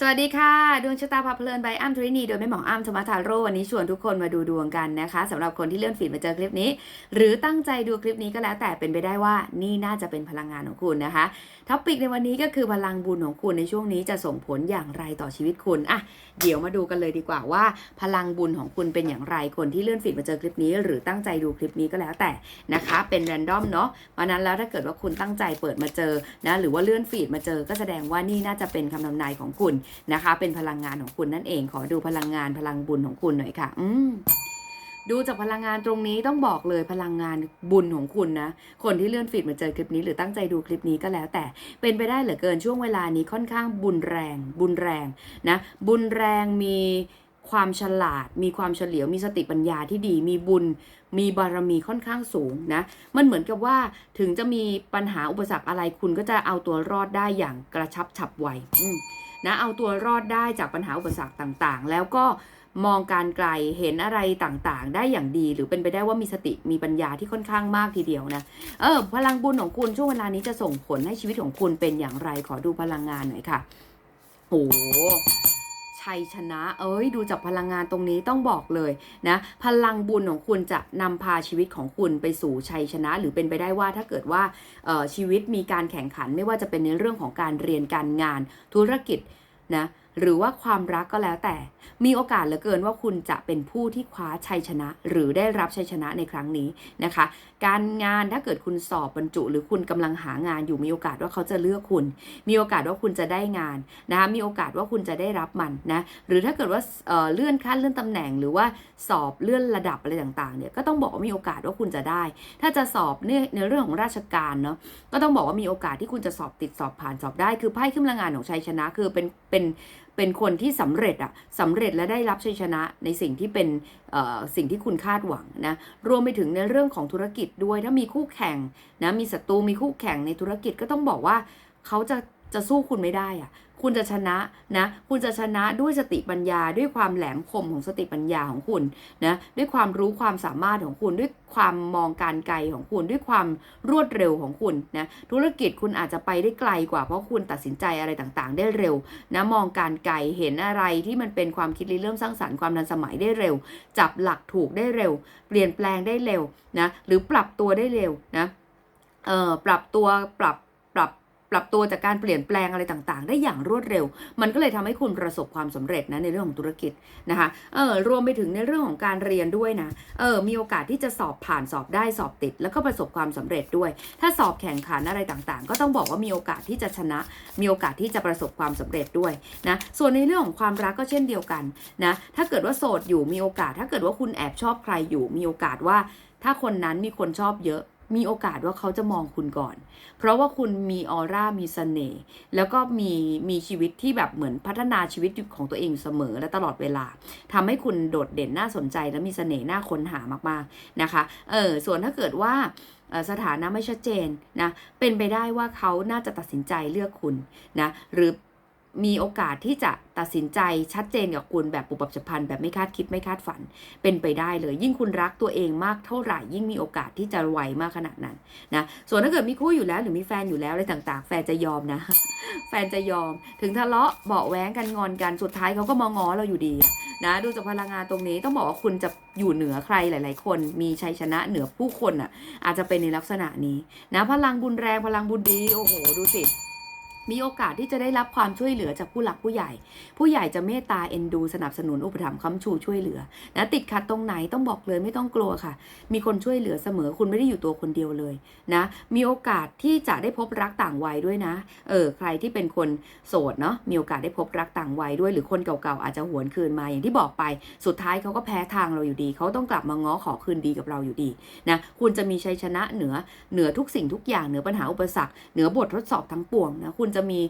สวัสดีค่ะ ดวงชะตาพาเพลินใบอ้ำทรินีโดยแม่หมออ้ำธรรมทาโร่วันนี้ชวนทุกคนมาดูดวงกันนะคะสำหรับคนที่เลื่อนฟีดมาเจอคลิปนี้ หรือตั้งใจดูคลิปนี้ก็แล้วแต่เป็นไปได้ว่านี่น่าจะเป็นพลังงานของคุณนะคะท็อปิกในวันนี้ก็คือพลังบุญของคุณในช่วงนี้จะส่งผลอย่างไรต่อชีวิตคุณอะเดี๋ยวมาดูกันเลยดีกว่าว่า พลังบุญของคุณเป็นอย่างไรคนที่เลื่อนฟีดมาเจอคลิปนี้ หรือตั้งใจดูคลิปนี้ก็แล้วแต่นะคะ เป็นแรนดอมเนาะเพราะฉะนั้นแล้วถ้าเกิดว่าคุณตั้งใจเปิดมาเจอนะหรือว่าเลื่อนฟีดมาเจอก็แสดงว่านี่น่าจะเป็นคำทำนายของคุณนะคะ เป็นพลังงานของคุณนั่นเอง ขอดูพลังงานพลังบุญของคุณหน่อยค่ะ อืมดูจากพลังงานตรงนี้ต้องบอกเลยพลังงานบุญของคุณนะ คนที่เลื่อนฟีดมาเจอคลิปนี้หรือตั้งใจดูคลิปนี้ก็แล้ว แต่เป็นไปได้เหลือเกินช่วงเวลานี้ค่อนข้างบุญแรง บุญแรงนะ บุญแรงมี ความฉลาด มีความเฉลียว มีสติปัญญาที่ดี มีบุญ มีบารมีค่อนข้างสูงนะ มันเหมือนกับว่าถึงจะมีปัญหาอุปสรรคอะไรคุณก็จะเอาตัวรอดได้อย่างกระชับฉับไวนะ เอาตัวรอดได้จากปัญหาอุปสรรคต่างๆ แล้วก็มองการไกลเห็นอะไรต่างๆ ได้อย่างดีหรือเป็นไปได้ว่ามีสติมีปัญญาที่ค่อนข้างมากทีเดียวนะเออพลังบุญของคุณช่วงเวลานี้จะส่งผลให้ชีวิตของคุณเป็นอย่างไรขอดูพลังงานหน่อยค่ะโอ้ ชัยชนะ เอ้ย ดูจากพลังงานตรงนี้ต้องบอกเลยนะ พลังบุญของคุณจะนำพาชีวิตของคุณไปสู่ชัยชนะ หรือเป็นไปได้ว่าถ้าเกิดว่าชีวิตมีการแข่งขันไม่ว่าจะเป็นในเรื่องของการเรียนการงานธุรกิจนะหรือว่าความรักก็แล้วแต่ มีโอกาสเหลือเกินว่าคุณจะเป็นผู้ที่คว้าชัยชนะ หรือได้รับชัยชนะในครั้งนี้นะคะ การงานถ้าเกิดคุณสอบบรรจุ หรือคุณกำลังหางานอยู่มีโอกาสว่าเขาจะเลือกคุณ มีโอกาสว่าคุณจะได้งานนะคะมีโอกาสว่าคุณจะได้รับมันนะหรือถ้าเกิดว่าเอ่อเลื่อนขั้นเลื่อนตำแหน่ง หรือว่าสอบเลื่อนระดับอะไรต่างๆเนี่ยก็ต้องบอกว่ามีโอกาสว่าคุณจะได้ ถ้าจะสอบเนี่ยในเรื่องของราชการเนาะก็ต้องบอกว่ามีโอกาสที่คุณจะสอบติดสอบผ่านสอบได้ คือไพ่ขึ้นพลังงานของชัยชนะคือเป็นเป็น เป็นคนที่สำเร็จอะสำเร็จและได้รับชัยชนะในสิ่งที่เป็นสิ่งที่คุณคาดหวังนะรวมไปถึงในเรื่องของธุรกิจด้วยถ้ามีคู่แข่งนะมีศัตรูมีคู่แข่งในธุรกิจก็ต้องบอกว่าเขาจะ จะสู้คุณไม่ได้อะคุณจะชนะนะ คุณจะชนะด้วยสติปัญญา ด้วยความแหลมคมของสติปัญญาของคุณนะ ด้วยความรู้ความสามารถของคุณ ด้วยความมองการไกลของคุณ ด้วยความรวดเร็วของคุณนะ ธุรกิจคุณอาจจะไปได้ไกลกว่าเพราะคุณตัดสินใจอะไรต่างๆ ได้เร็วนะมองการไกลเห็นอะไรที่มันเป็นความคิดริเริ่มสร้างสรรค์ความทันสมัยได้เร็ว จับหลักถูกได้เร็ว เปลี่ยนแปลงได้เร็วนะ หรือปรับตัวได้เร็วนะ เอ่อ ปรับตัวปรับ ปรับตัวจากการเปลี่ยนแปลงอะไรต่างๆ ได้อย่างรวดเร็ว มันก็เลยทำให้คุณประสบความสำเร็จนะในเรื่องของธุรกิจนะคะเออรวมไปถึงในเรื่องของการเรียนด้วยนะเออมีโอกาสที่จะสอบผ่านสอบได้สอบติด แล้วก็ประสบความสำเร็จด้วย ถ้าสอบแข่งขันอะไรต่างๆ ก็ต้องบอกว่ามีโอกาสที่จะชนะ มีโอกาสที่จะประสบความสำเร็จด้วยนะส่วนในเรื่องของความรักก็เช่นเดียวกันนะถ้าเกิดว่าโสดอยู่มีโอกาส ถ้าเกิดว่าคุณแอบชอบใครอยู่มีโอกาสว่า ถ้าคนนั้นมีคนชอบเยอะ มีโอกาสว่าเขาจะมองคุณก่อน เพราะว่าคุณมีออร่ามีเสน่ห์แล้วก็มีมีชีวิตที่แบบเหมือนพัฒนาชีวิตของตัวเองเสมอและตลอดเวลาทำให้คุณโดดเด่นน่าสนใจและมีเสน่ห์น่าค้นหามากๆนะคะเออส่วนถ้าเกิดว่าสถานะไม่ชัดเจนนะเป็นไปได้ว่าเขาน่าจะตัดสินใจเลือกคุณนะหรือ มีโอกาสที่จะตัดสินใจชัดเจนกับคุณแบบปุบปับฉับพลันแบบไม่คาดคิดไม่คาดฝัน เป็นไปได้เลย ยิ่งคุณรักตัวเองมากเท่าไหร่ ยิ่งมีโอกาสที่จะไวมากขนาดนั้นนะส่วนถ้าเกิดมีคู่อยู่แล้วหรือมีแฟนอยู่แล้วอะไรต่างๆ แฟนจะยอมนะ แฟนจะยอม ถึงทะเลาะเบาะแว้งกันงอนกันสุดท้ายเขาก็มางอเราอยู่ดีนะดูจากพลังงานตรงนี้ต้องบอกว่าคุณจะอยู่เหนือใครหลาย ๆ คน มีชัยชนะเหนือผู้คนอะ อาจจะเป็นในลักษณะนี้นะพลังบุญแรงพลังบุญดีโอ้โหดูสิ มีโอกาสที่จะได้รับความช่วยเหลือจากผู้หลักผู้ใหญ่ ผู้ใหญ่จะเมตตาเอ็นดู สนับสนุนอุปถัมภ์ค้ำชูช่วยเหลือนะติดขัดตรงไหนต้องบอกเลยไม่ต้องกลัวค่ะ มีคนช่วยเหลือเสมอคุณไม่ได้อยู่ตัวคนเดียวเลยนะมีโอกาสที่จะได้พบรักต่างวัยด้วยนะเออใครที่เป็นคนโสดเนาะมีโอกาสได้พบรักต่างวัยด้วย หรือคนเก่าๆอาจจะหวนคืนมาอย่างที่บอกไป สุดท้ายเขาก็แพ้ทางเราอยู่ดี เขาต้องกลับมาง้อขอคืนดีกับเราอยู่ดีนะคุณจะมีชัยชนะเหนือเหนือทุกสิ่งทุกอย่างเหนือปัญหาอุปสรรคเหนือบททดสอบทั้งปวงนะคุณจะมี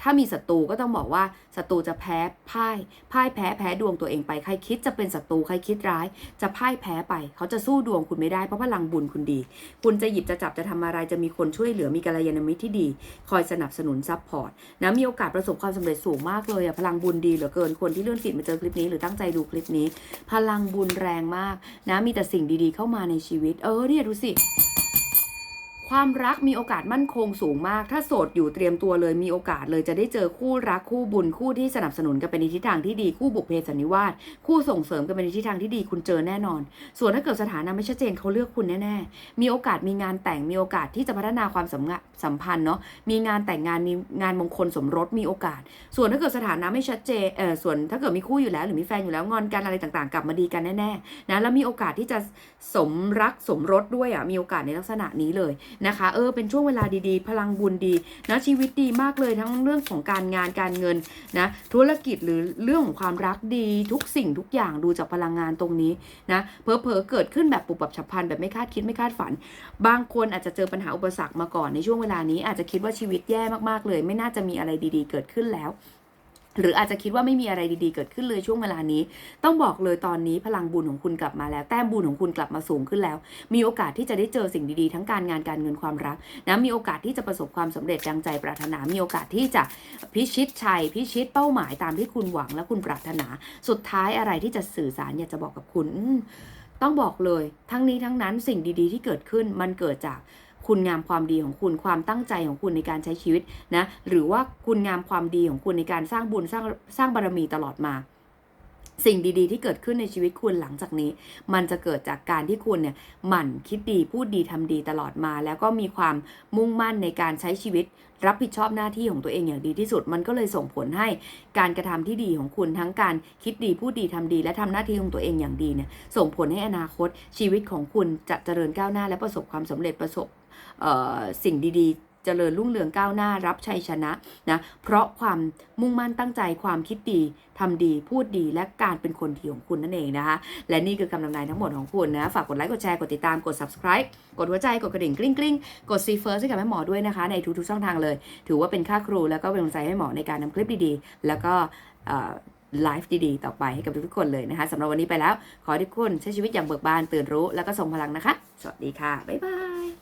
ถ้ามีศัตรูก็ต้องบอกว่าศัตรูจะแพ้พ่ายพ่ายแพ้แพ้ดวงตัวเองไปใครคิดจะเป็นศัตรูใครคิดร้าย จะพ่ายแพ้ไป เขาจะสู้ดวงคุณไม่ได้เพราะพลังบุญคุณดี คุณจะหยิบจะจับจะทำอะไรจะมีคนช่วยเหลือมีกัลยาณมิตรที่ดี คอยสนับสนุนซัพพอร์ตนะมีโอกาสประสบความสำเร็จสูงมากเลยอะพลังบุญดีเหลือเกินคนที่เลื่อนฟีดมาเจอคลิปนี้หรือตั้งใจดูคลิปนี้ พลังบุญแรงมากนะมีแต่สิ่งดีๆ เข้ามาในชีวิต เออเนี่ยดูสิ ความรักมีโอกาสมั่นคงสูงมาก ถ้าโสดอยู่เตรียมตัวเลยมีโอกาสเลยจะได้เจอคู่รักคู่บุญคู่ที่สนับสนุนกันไปในทิศทางที่ดีคู่บุพเพสันนิวาสคู่ส่งเสริมกันไปในทิศทางที่ดีคุณเจอแน่นอน ส่วนถ้าเกิดสถานะไม่ชัดเจนเขาเลือกคุณแน่ๆมีโอกาสมีงานแต่งมีโอกาสที่จะพัฒนาความสัมงะสัมพันธ์เนาะมีงานแต่งงานมีงานมงคลสมรสมีโอกาส ส่วนถ้าเกิดสถานะไม่ชัดเจนเออส่วนถ้าเกิดมีคู่อยู่แล้ว หรือมีแฟนอยู่แล้วงอนกันอะไรต่างๆ กลับมาดีกันแน่ๆนะแล้วมีโอกาสที่จะสมรักสมรสด้วยอะมีโอกาสในลักษณะนี้เลยนะคะ เออ เป็นช่วงเวลาดีๆ พลังบุญดีนะชีวิตดีมากเลยทั้งเรื่องของการงานการเงินนะธุรกิจหรือเรื่องของความรักดีทุกสิ่งทุกอย่างดูจากพลังงานตรงนี้นะเพอเพอเกิดขึ้นแบบปุบปับฉับพลันแบบไม่คาดคิดไม่คาดฝัน บางคนอาจจะเจอปัญหาอุปสรรคมาก่อนในช่วงเวลานี้อาจจะคิดว่าชีวิตแย่มากๆเลย ไม่น่าจะมีอะไรดีๆ เกิดขึ้นแล้ว หรืออาจจะคิดว่าไม่มีอะไรดีๆเกิดขึ้นเลยช่วงเวลานี้ ต้องบอกเลยตอนนี้พลังบุญของคุณกลับมาแล้ว แต้มบุญของคุณกลับมาสูงขึ้นแล้ว มีโอกาสที่จะได้เจอสิ่งดีๆ ทั้งการงานการเงินความรักนะมีโอกาสที่จะประสบความสำเร็จดังใจปรารถนา มีโอกาสที่จะพิชิตชัย พิชิตเป้าหมายตามที่คุณหวังและคุณปรารถนา สุดท้ายอะไรที่จะสื่อสารอยากจะบอกกับคุณต้องบอกเลย ทั้งนี้ทั้งนั้นสิ่งดีๆ ที่เกิดขึ้นมันเกิดจาก คุณงามความดีของคุณความตั้งใจของคุณในการใช้ชีวิตนะหรือว่าคุณงามความดีของคุณในการสร้างบุญสร้างสร้างบารมีตลอดมาสิ่งดีๆ ที่เกิดขึ้นในชีวิตคุณหลังจากนี้ มันจะเกิดจากการที่คุณเนี่ยหมั่นคิดดีพูดดีทำดีตลอดมา แล้วก็มีความมุ่งมั่นในการใช้ชีวิต รับผิดชอบหน้าที่ของตัวเองอย่างดีที่สุด มันก็เลยส่งผลให้การกระทำที่ดีของคุณทั้งการคิดดีพูดดีทำดี และทำหน้าที่ของตัวเองอย่างดีเนี่ยส่งผลให้อนาคตชีวิตของคุณจะเจริญก้าวหน้าและประสบความสำเร็จประสบ สิ่งดีๆ เจริญรุ่งเรืองก้าวหน้ารับชัยชนะนะเพราะความมุ่งมั่นตั้งใจความคิดดีทำดีพูดดีและการเป็นคนดีของคุณนั่นเองนะคะ และนี่คือคำนำนายทั้งหมดของคุณนะฝากกดไลค์กดแชร์กดติดตามกด subscribe กดหัวใจกดกระดิ่งกริ๊งกริ๊งกด see first ให้กับแม่หมอด้วยนะคะ ในทุกๆช่องทางเลย ถือว่าเป็นค่าครูแล้วก็เป็นกำลังใจให้หมอในการนำคลิปดีๆ แล้วก็ไลฟ์ดีๆ ต่อไปให้กับทุกๆคนเลยนะคะสำหรับวันนี้ไปแล้ว ขอทุกคนใช้ชีวิตอย่างเบิกบานตื่นรู้ แล้วก็ทรงพลังนะคะ สวัสดีค่ะบ๊ายบาย